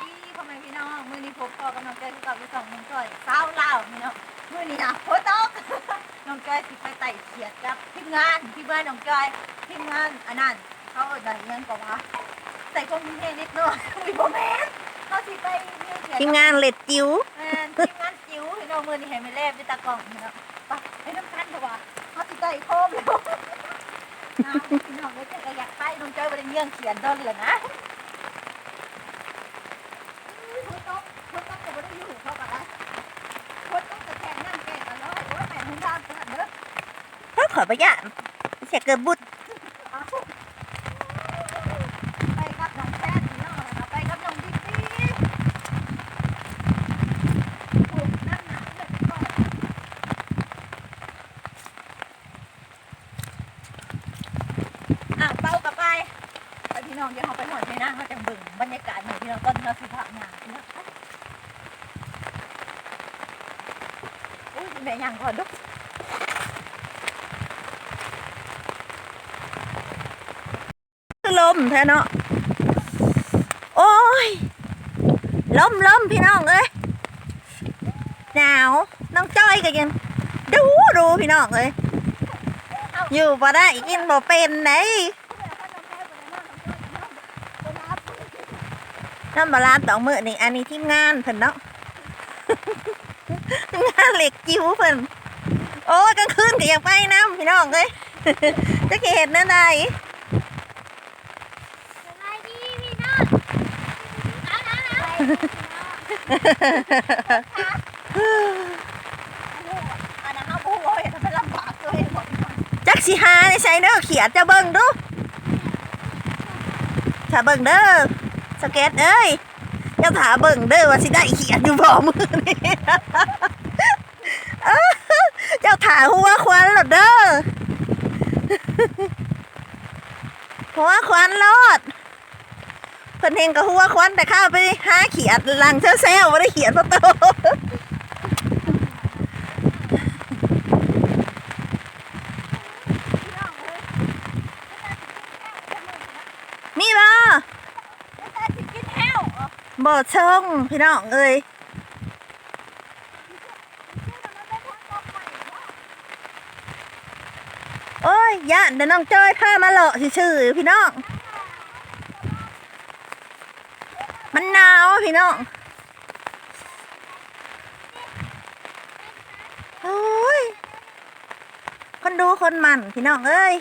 ดีพ่อแม่พี่น้องมื้อนี้พบพ่อกำลังใจกับพี่สองน้องจ้อยสาวลาวพี่น้องมื้อนี้นะโคตกน้องจ้อยสิไปไต่เขียดกับทีมงานที่บ้านน้องจ้อยทีมงานอันนั้นเขาอาได้เงินกว่าใส่กงมีเพลงนิดหน่อยมีบ่แม่นเขาสิไปเลี้ยเขียดทีมงานเล็ดจิ๋วแม่นทีมงานจิ๋วพี่น้องมื้อนี้ให้แม่เล่ไปตากล้องพี่น้องไปไปน้ำกันเถอะว่าเขาสิไต่โคมแล้วน้ำพี่น้องเลยจะอยากไปน้องจ้อยบ่ได้เลี้ยงเขียดดอนเลยนะ คนต้องคนต้องจะไม่ได้อยู่เขากับอะไรคนต้องจะแข่งนั่งแก่กันแล้วโอ้ยแม่หุ่นดานขนาดเด้อ เขาขอประยัดเสียเกิดบุตรเอาไปกับน้องแพทย์พี่น้องแล้วก็ไปกับน้องดิปปี้โอ้ยนั่นน่ะเด็กก่อน อะเป้ากับไปไปพี่น้องเดี๋ยวเราไปหน่อยไปนะเขาจะเบิ่งบรรยากาศหน่อยพี่น้องตอนเราสิพักงานน้องไปโอ้ยแม่ยังก่อนดูคือล มแท้เนาะ โอ้ยลมลมพี่น้องเอ้ย หนาว น้องจ้อยก็ยังดูดูพี่น้องเอ้ย อยู่บ่ได้กินบ่เป็นไหนน้ำบาลานตองมือนี่อันนี้ทีมงานเพิ่นเนาะ งานเหล็กจิ๋วเพิ่นโอ้ยกลางคืนก็อยากไปน้ำพี่น้องเอ้ยจะเห็นนั่นได สบายดีพี่น้องเอาเอันนั้นเขาพูดว่าจะเป็นลำบากตัวเองหมดจักสิหาในใช้เด้อเขียนจะเบิ่งดูถ้าเบิ่งเด้อสเก็ตเอ้ยเจ้าถาเบิ่งเด้อว่าสิได้เขียนอยู่บ่มือนี่เอ้อเจ้าถาหัวควันหลดเด้อหัวควันรอด เพิ่นเห็นกับหัวควันแต่ข้าไปหาเขียดหลังเซลเซลบ่ได้เขียนประตูมีบ่แต่ที่กินแห้วบ่ชงพี่น้องเอ้ยโอ้ยย่านเดี๋ยวน้องจ้อยพามาเลาะซื่อพี่น้อง มันหนาวอะพี่น้องโอ้ย คนดูคนมันพี่น้องเอ้ย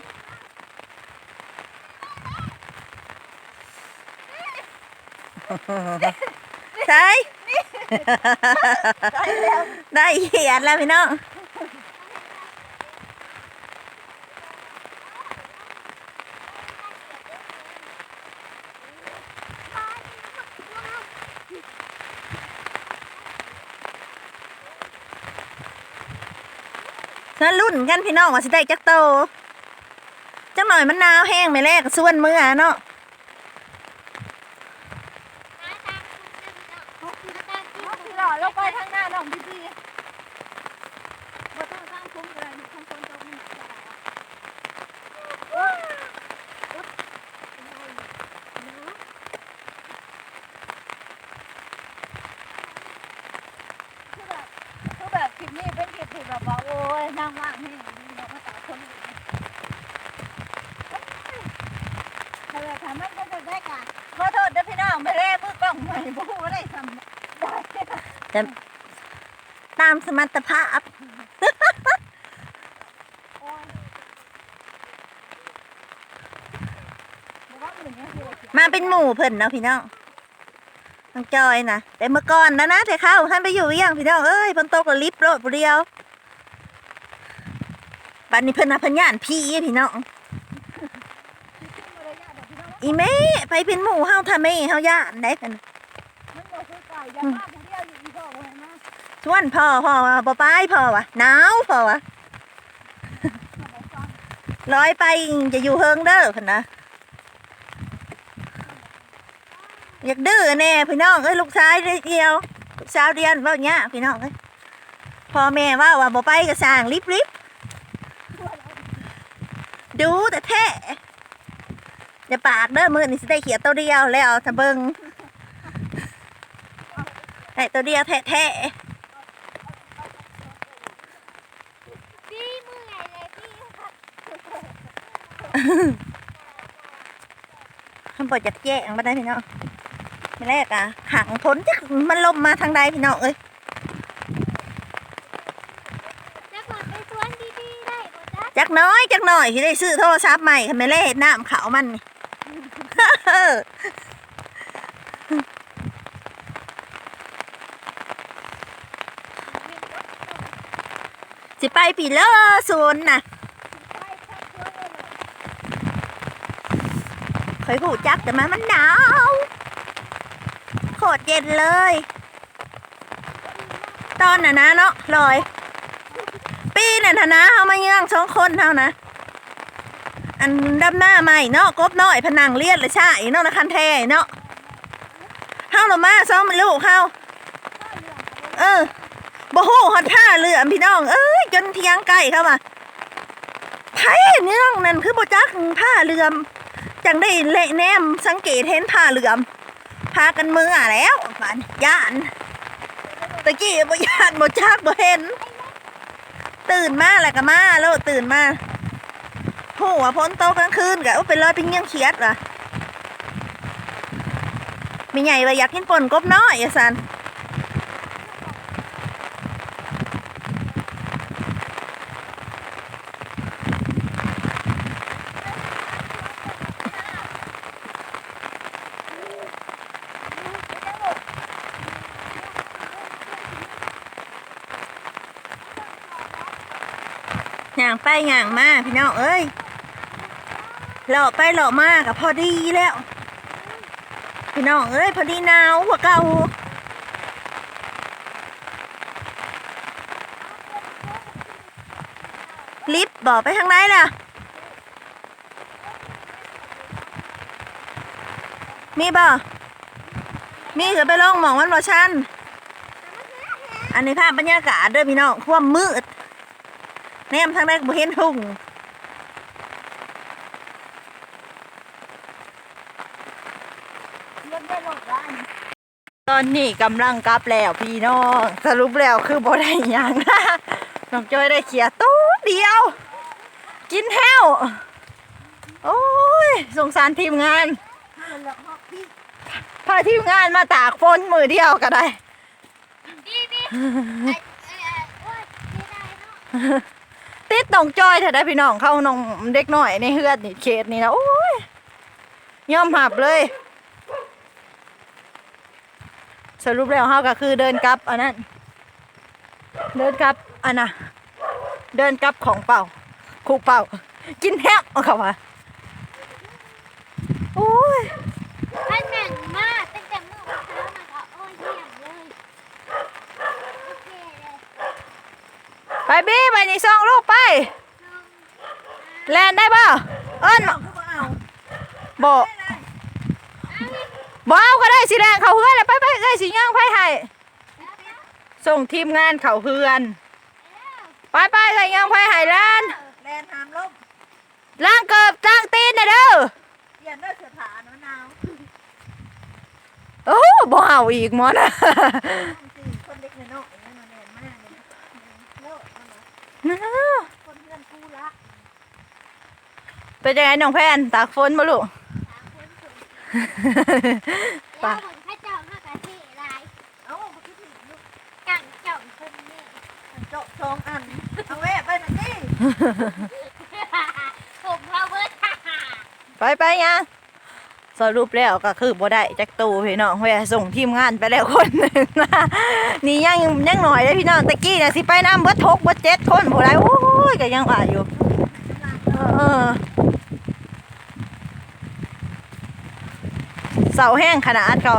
ใช่ได้แล้วได้เขียนแล้วพี่น้อง นั่นรุ่นกันพี่น้องว่าสิได้จักโตจังหน่อยมันหนาวแห้งไม่แลกส่วนมืออเนาะ น้องพี่หล่อลงไปทางหน้าน้องพี่พี่บ่ต้องข้างคุ้มเลยข้างคนตรงนี้คือแบบคือแบบคลิปนี้เป็นคลิปที่แบบว่าโอ้ยนั่งว่างให้เรามาต่อคนอื่นถ้าแบบทำมันก็จะได้กันขอโทษเด้อพี่น้องไม่ได้มือกล้องใหม่บ่ฮู้ว่า ได้ทำได้ตามสมรรถภาพโอ้ยบ่ว่ามันอย่างเงี้ยคือมาเป็นหมู่เพิ่นเนาะพี่น้องน้องจอยนะแต่เมื่อก่อนนะนะแต่เข้าท่านไปอยู่หรือยังพี่น้องเอ้ยเพิ่นโตกับลิฟต์โลดผู้เดียวบัดนี้เพิ่นน่ะเพิ่นย่านพี่พี่น้องอีแม่ไปเป็นหมู่เฮาท่าแม่เฮาย่านได้กันมัน อย่ามาผู้เดียวอยู่อีพ่อบ่ให้มาชวนพ่อพ่อว่าบ่ไปพ่อวะหนาวพ่อวะร้อยไปจะอยู่เฮิงเด้อเพิ่นนะอยากดื้อแน่พี่น้องเอ้ยลูกชายเดียวลูกสาวเดียวเว่าเนี้ยพี่น้องเอ้ยพ่อแม่ว่าว่าบ่ไปก็สร้างลิบลิบดูแต่แท้อย่าปากเด้อมือนี่สิได้เขียนตัวเดียวแล้วถ้าเบิ่ง ได้ตัวเดียวแท้พี่มือไงเลยพี่ครับๆมันปล่อยจากแย่งมาได้พี่น้องไม่แรกอะหังพ้นจากมันลมมาทางใดพี่น้องเอ้ยจะกดไปสวนดีๆได้บ่จ๊ะจักน้อยจักหน่อยที่ได้ซื้อโทรศัพท์ใหม่ค่ะไม่เล่น้ำเขามันนี่ สิไปปีเลอสวนน่ะเคยหูจักแต่มันมันหนาวโคตรเย็นเลย ตอนน่ะนะเนาะลอย ปีน่ะนะนะเอามาเยื่องสองคนเท่านะ อันดำหน้าใหม่เนาะกบน้อยผนังเลียดเลยใช่เนาะนะคันแท้เนาะเฮาหรอมาซ้อมลูกเฮาเออ บ่ฮู้ฮอดผ้าเรือพี่น้อง เอ้ยจนเที่ยงไก่เข้ามาไผเนื่องนั่นคือบ่จักผ้าเรือมจังได้เละแนมสังเกตเห็นผ้าเรือมพากันมืออะแล้วบานย่านตะกี้บ่ย่านบ่จักบ่เห็น ตื่นมาแล้วก็มาแล้วตื่นมาโหว่าพ้นโตกลางคืนกะเป็นรอยเป็นเงี้ยงเขียดว่ะมีใหญ่ว่าอยากกินป่นกบน้อยอะสัน ย่างไปย่างมาพี่น้องเอ้ยหล่อไปหล่อมากับพอดีแล้ว พี่น้องเอ้ยพอดีหนาวกว่าเก่าลิฟต์บอกไปทางไหนล่ะ มีบ่มีก็ไปลองหมองมันบ่ชันอันนี้ภาพบรรยากาศเด้อพี่น้องความมืด แนมทางใดก็บ่เห็นทุ่งตอนนี้กำลังกลับแล้วพี่น้อง สรุปแล้วคือบ่ได้หยังน้องจ้อยได้เขียตู้เดียว กินแห้ว โอ้ยสงสารทีมงานพาทีมงานมาตากฝนมือเดียวก็ได้ ดีดีไอ้ไอ้ไอ้โติดน้องจอยเถอะได้พี่น้องเข้าน้องเด็กหน่อยในเฮือดนี่เขตนี่นะโอ้ยยอมหับเลย สรุปแล้วเฮาก็คือเดินกลับอันนั้นเดินกลับอันน่ะเดินกลับของเป่าคูเป่า กินแฮมเอาเข้ามาโอ้ย ท่านหนึ่งมากตั้งแต่เมื่อวันเช้ามาก็โอ้ยเยี่ยมเลยโอเคเลย ไป บี้ไปนี่ส่งลูกไป แลนได้ป่ะเอิ้นบ่บ่เอาก็ได้สิแรงเขาเฮือนแล้วไปไปได้สิย่างไปให้ส่งทีมงานเขาเฮือนไปไปใส่ย่างไปให้แลนแลนหามลมล้างเกิบล้างตีนน่ะเด้อเปลี่ยนด้วยเสื้อผ้าหนาวหนาวโอ้บ่เอาอีกหมอนะ สี่คนเล็กน้อยๆนี่มาแลนมากเลยนะโลด เอามาคนเพื่อนกูละเป็นยังไงน้องแพนตากฝนบ่ลูกสามคนถูกแล้วคนพระเจ้ามากระเทลายเอ้ามาคิดถึงลูกกังจ่องคนนี้มันเจาะสองอันเอาแม่ไปหน่อยสิผมพาวเวอร์ท่าไปไปยัง สรุปแล้วก็คือบ่ได้จักตูพี่น้องเว้ยส่งทีมงานไปแล้วคนหนึ่งนี่ยังยังหน่อยเลยพี่น้องตะกี้เนี่ยสิไปน้ำเบิดทกเบิดเจ็ดคนบ่ได้โอ้ยก็ยังว่าอยู่เออเสาแห้งขนาดก็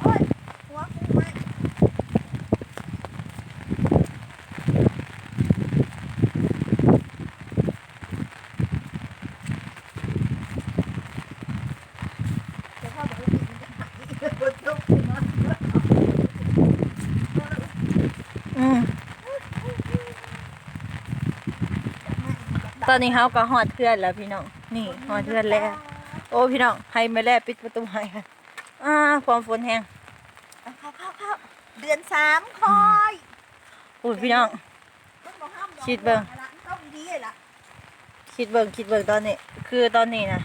โอ้ยหัวกูไม่ จะเข้าไปกินมันจะหายบนโต๊ะขึ้นมา อืมต อนนี้เขาก็ฮอดเพื่อนแล้วพี่น้อง นี่ฮอดเพื่อนแล้ว โอ้พี่น้องให้แม่แล่ปิดประตูให้ค่ะอ่าความฝนแห้งเข้าเข้าเข้าเดือนสามคอยโอ้ยพี่น้องเบิ่งบ่ห้ามดอกคิดเบิ่งละต้องดีเลยล่ะคิดเบิ่งคิดเบิ่งตอนนี้ คือตอนนี้นะ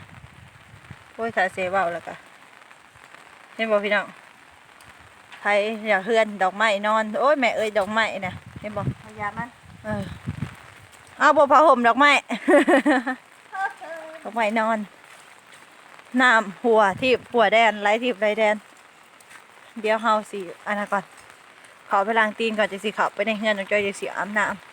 โอ้ยสาเสเบาแล้วก็เห็นบ่พี่น้องไทยอยากเฮือนดอกไม้นอน โอ้ยแม่เอ้ยดอกไม้นะเห็นบ่พยายามมัน เออ เอาบ่ผ้าห่มดอกไม้ ดอกไม้นอนน้ำหัวที่หัวแดนไรทีบไรแดน เดี๋ยวเฮาสิอันนั้นก่อนขอไปล้างตีนก่อนจะสิเข้าไปในเฮือนน้องจอยจะสิอาบน้ำ